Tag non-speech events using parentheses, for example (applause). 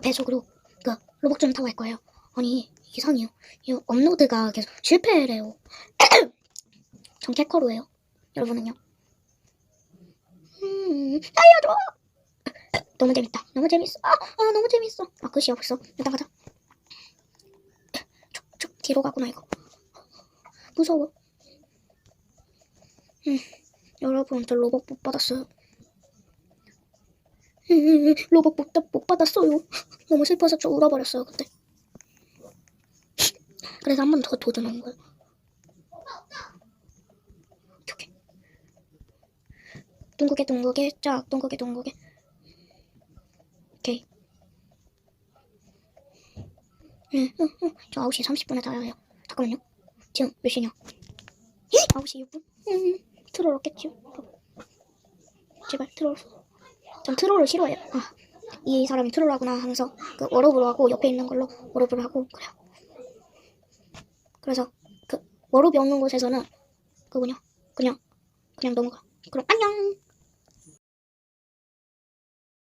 배 속으로 그 로봇 좀 타고 갈 거예요. 아니 이상해요. 이 업로드가 계속 실패래요. (coughs) 전 캐커로예요. 여러분은요? 음, 살려줘! (coughs) 너무 재밌다. 너무 재밌어. 아, 아 너무 재밌어. 아, 끝이야 벌써. 일단 가자. 쭉, 쭉 뒤로 가구나 이거. 무서워. 음, 여러분 저 로봇 못 받았어요. 음, 로봇 못, 못 받았어요. 너무 슬퍼서 저 울어버렸어요 그때. 그래서 한 번 더 도전한 거예요. 오케이. 둥글게 둥글게 쫙 둥글게 둥글게. 오케이. 응, 응, 응. 저 9시 30분에 자야 해요. 잠깐만요. 지금 몇 시냐? 9시 6분? 응, 트롤 없겠지. 제발 트롤. 전 트롤을 싫어해요. 아, 이 사람이 트롤하구나 하면서 그 워로브로 하고 옆에 있는 걸로 워로브를 하고 그래요. 그래서 그 워로비 없는 곳에서는 그 그냥 그냥 그냥 넘어가. 그럼 안녕.